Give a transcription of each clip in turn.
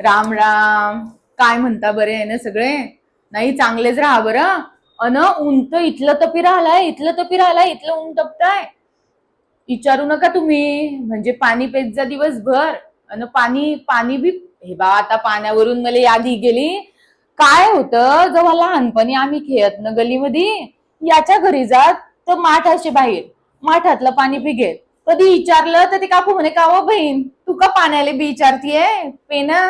राम राम. काय म्हणता बरे आहे ना सगळे? नाही चांगलेच राहा बरं. अन उंट इथलं तपी राहिलाय इथलं तपी राहिलाय इथलं ऊन तपताय. विचारू नका तुम्ही. म्हणजे पाणी पेत जा दिवसभर. अन पाणी पाणी बी हे बा आता पाण्यावरून मला यादी गेली. काय होतं? जेव्हा लहानपणी आम्ही खेळत ना गलीमध्ये याच्या घरी जात तर माठाचे बाहेर माठातलं पाणी पिघेल कधी विचारलं तर ते काकू म्हणे का हो बहीण? तू का पाण्याला बी विचारतीये? पेना?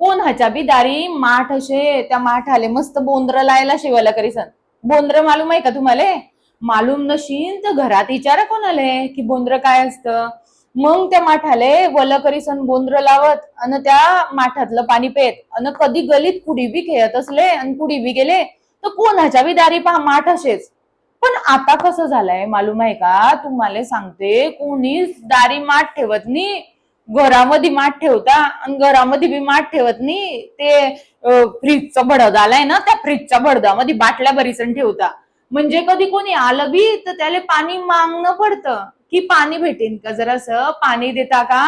कोण ह्याच्या बी दारी माठ असे त्या माठाले मस्त बोंद्र लायला शिवायला करीसन. बोंद्र मालूम आहे का तुम्हाला? मालूम नशीन तर घरात विचारा कोणाले की बोंद्र काय असतं? मग त्या माठाले वल करीसन बोंद्र लावत आणि त्या माठातलं पाणी पेत. आणि कधी गलीत कुडी बी खेळत असले आणि कुडी बी गेले तर कोणाच्या बी दारी पहा माठ असेच. पण आता कसं झालंय मालूम आहे का? तुम्हाला सांगते कोणीच दारी माठ ठेवत नाही. घरामध्ये माठ ठेवता आणि घरामध्ये बी माठ ठेवत नाही ते फ्रीजचा भडद आलाय ना त्या फ्रीजच्या भडदामध्ये बाटल्या बरीसन ठेवता. म्हणजे कधी कोणी आलं बी तर त्याला पाणी मागणं पडतं. की पाणी भेटेन का जरासं? पाणी देता का?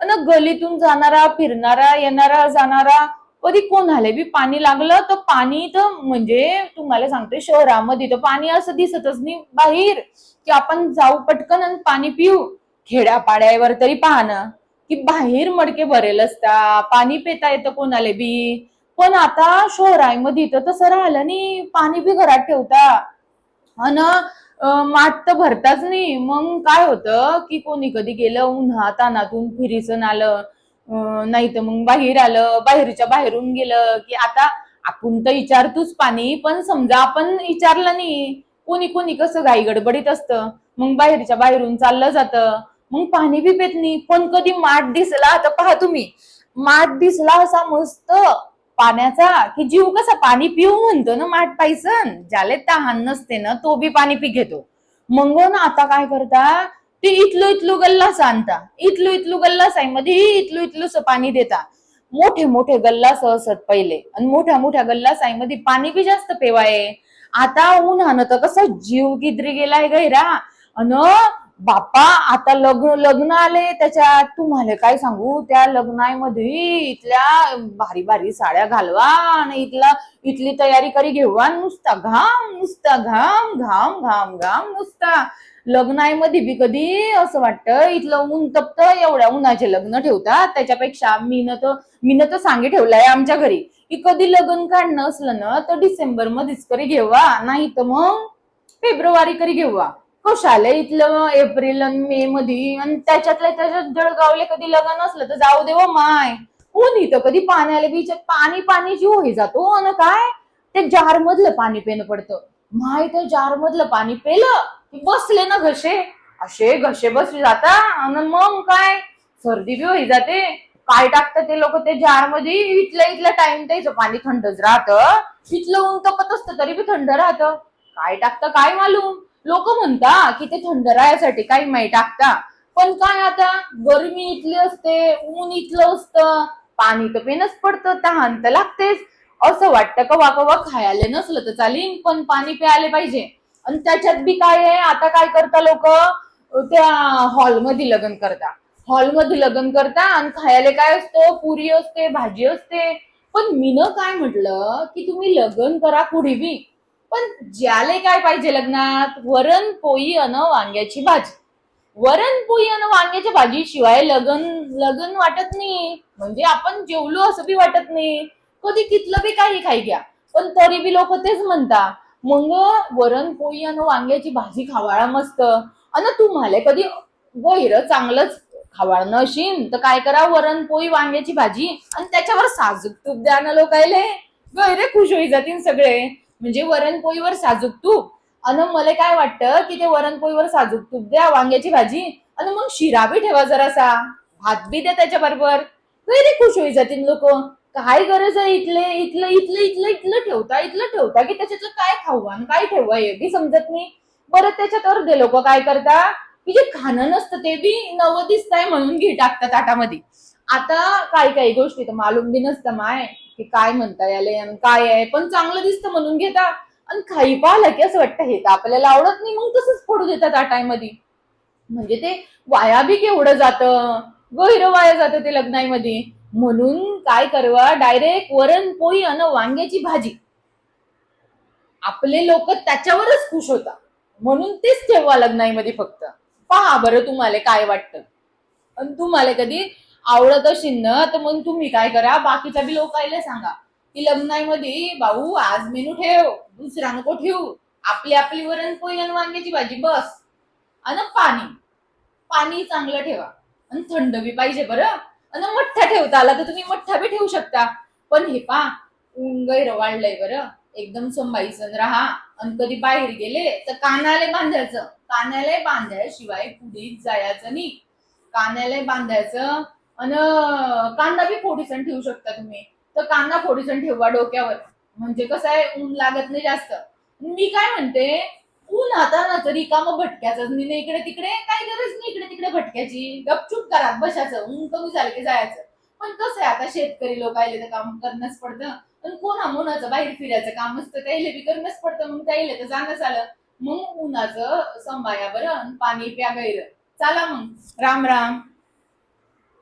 अन गलीतून जाणारा फिरणारा येणारा जाणारा कधी कोणाला बी पाणी लागलं तर पाणी तर म्हणजे तुम्हाला सांगते शहरामध्ये तर पाणी असं दिसतच नाही बाहेर. की आपण जाऊ पटकन आणि पाणी पिऊ. खेड्यापाड्यावर तरी पाहणं. की बाहेर मडके भरेल असता पाणी पेता येतं कोणाला बी. पण आता शहरामध्ये इथं तसं राहिलं नाही. पाणी बी घरात ठेवता. अन मात तर भरताच नाही. मग काय होतं की कोणी कधी गेलं उन्हा तानातून फिरीसन आलं नाही तर मग बाहेर आलं बाहेरच्या बाहेरून गेलं की आता आपण तर विचारतोच पाणी. पण समजा आपण विचारलं नाही. कोणी कोणी कसं घाई गडबडीत असतं. मग बाहेरच्या बाहेरून चाललं जातं. मग पाणी बी पेत नाही. पण कधी माठ दिसला तर पहा तुम्ही. माठ दिसला असा मस्त पाण्याचा की जीव कसा पाणी पिऊ म्हणतो ना माठ पायसन? ज्याले तहान नसते ना तो बी पाणी पी घेतो. मग ना आता काय करता? ते इथलो इथलो गल्लास आणता. इथलो इथलो गल्लास आहे मध्ये इथलं इथलंस पाणी देता. मोठे मोठे गल्लास असत पहिले. आणि मोठ्या मोठ्या गल्लास आहे मध्ये पाणी बी जास्त पेवाय. आता ऊन तर कसं जीव किद्री गेलाय गैरा अन बाप्पा आता लग्न लग्न आले त्याच्यात तुम्हाला काय सांगू? त्या लग्नामध्ये इथल्या भारी भारी साड्या घालवा आणि इथला इथली तयारी करी घेवा नुसता. घाम नुसता घाम घाम घाम घाम नुसता. लग्नामध्ये बी कधी असं वाटतं इथलं ऊन तप्त एवढ्या उन्हाचे लग्न ठेवतात. त्याच्यापेक्षा मीनं तर मीनं तर सांगे ठेवलाय आमच्या घरी की कधी लग्न काढणं असलं ना तर डिसेंबर मध्येच करी घेवा. नाही तर मग फेब्रुवारी करी घेवा. हो, कशाले इथलं एप्रिल आणि मे मध्ये आणि त्याच्यातल्या त्याच्यात जळगावले कधी लग्न असलं तर जाऊ देव हो माय. हो, ऊन इथं कधी पाण्याला बीच पाणी पाणी जीव होई जातो आणि काय? ते जार मधलं पाणी पेन पडतं. माय ते जार मधलं पाणी पेलं बसले ना घसे. असे घसे बसले जाता आणि मग काय? सर्दी बी होई जाते. काय टाकतं ते लोक ते जारमध्ये इथल्या इथल्या टाइम त्याचं पाणी थंडच राहतं. इथलं ऊन तपत असतं तरी बी थंड राहतं. काय टाकतं काय मालूम? लोक म्हणता की ते थंड राहण्यासाठी काही माही टाकता. पण काय आता? गरमी इथली असते ऊन इथलं असतं पाणी तर पेनच पडतं तहान तर लागतेच. असं वाटतं कवा कवा खायला नसलं तर चालीन पण पाणी प्यायला पाहिजे. आणि त्याच्यात बी काय आहे? आता काय करता लोक? त्या हॉलमध्ये लग्न करता. हॉलमध्ये लग्न करता आणि खायला काय असतं? पुरी असते भाजी असते. पण मीनं काय म्हटलं की तुम्ही लग्न करा पुढे बी. पण ज्याले काय पाहिजे लग्नात? वरण पोळी अन वांग्याची भाजी. वरण पोळी अन वांग्याच्या भाजी शिवाय लगन लगन वाटत नाही. म्हणजे आपण जेवलो असं बी वाटत नाही. कधी कितलं बी काही खाई घ्या. पण तरी बी लोक तेच म्हणता मग वरण पोळी अन वांग्याची भाजी खावाळा मस्त. अन तुम्हाला कधी वैर चांगलंच खावाळ नशीन. तर काय करा वरण पोळी वांग्याची भाजी आणि त्याच्यावर साजूक तूप द्या ना लोकायले. गैरे खुश होई जातील सगळे. म्हणजे वरणपोळीवर साजूक तूप. आणि मला काय वाटतं की ते वरणपोळीवर साजूक तूप द्या वांग्याची भाजी आणि मग शिरा बी ठेवा जरासा. भात बी द्या त्याच्या बरोबर गैरे खुश होई जातील लोक. काय गरज आहे इथले इथलं इथलं इथलं इथलं ठेवता इथलं ठेवता की त्याच्यातलं काय खाऊ आणि काय ठेवा हे बी समजत नाही. बरं त्याच्यात अर्धे लोक काय करता की जे खाणं नसतं ते बी नवं दिसताय म्हणून घे टाकतात ताटामध्ये आता काही काही गोष्टी तर मालूम बी नसतं माय. की काय म्हणता याले आणि काय आहे? पण चांगलं दिसतं म्हणून घेता. आणि खाई पाहिलं की असं वाटतं हे तर आपल्याला आवडत नाही मग तसंच फोडू देतात आटायमध्ये म्हणजे ते वाया बी केवढं जातं गैर वाया जातं ते लग्नाईमध्ये. म्हणून काय करवा डायरेक्ट वरण पोळी आणि वांग्याची भाजी. आपले लोक त्याच्यावरच खुश होता म्हणून तेच ठेवा लग्नाईमध्ये फक्त. पहा बरं तुम्हाला काय वाटतं. आणि तुम्हाला कधी आवडत असेल ना तर मग तुम्ही काय करा बाकीच्या बी लोकायला सांगा. की लग्नामध्ये भाऊ आज मेनू ठेव दुसरा नको ठेवू. आपली आपली वरण पोळी आणि वांग्याची भाजी बस. आणि पाणी. पाणी चांगलं ठेवा. आणि थंड बी पाहिजे बरं. आणि मठ्ठा ठेवता आला तर तुम्ही मठ्ठा बी ठेवू शकता. पण हे पा ऊन गैर वाढलंय बरं. एकदम संभाईसन राहा. आणि कधी बाहेर गेले तर कानाले बांधायचं. कानाले बांधायशिवाय पुढे जायचं नाही. कानाले बांधायचं आणि कांदा बी फोडीसन ठेवू शकता तुम्ही. तर कांदा फोडीसन ठेवा डोक्यावर. म्हणजे कसं आहे ऊन लागत नाही जास्त. मी काय म्हणते ऊन आता ना तरी काम भटक्याच नाही इकडे तिकडे काय गरज नाही इकडे तिकडे भटक्याची. गपचूप करा बशाचं ऊन कमी झालं की जायचं. पण कसं आहे आता शेतकरी लोक आले तर काम करणंच पडतं. पण कोणा मुनाचं बाहेर फिरायचं काम असतं त्याला बी करणंच पडतं. मग त्याला तर जाणंच आलं. मग उन्हाचं संभाया बरं पाणी प्या गैर. चला मग. राम राम.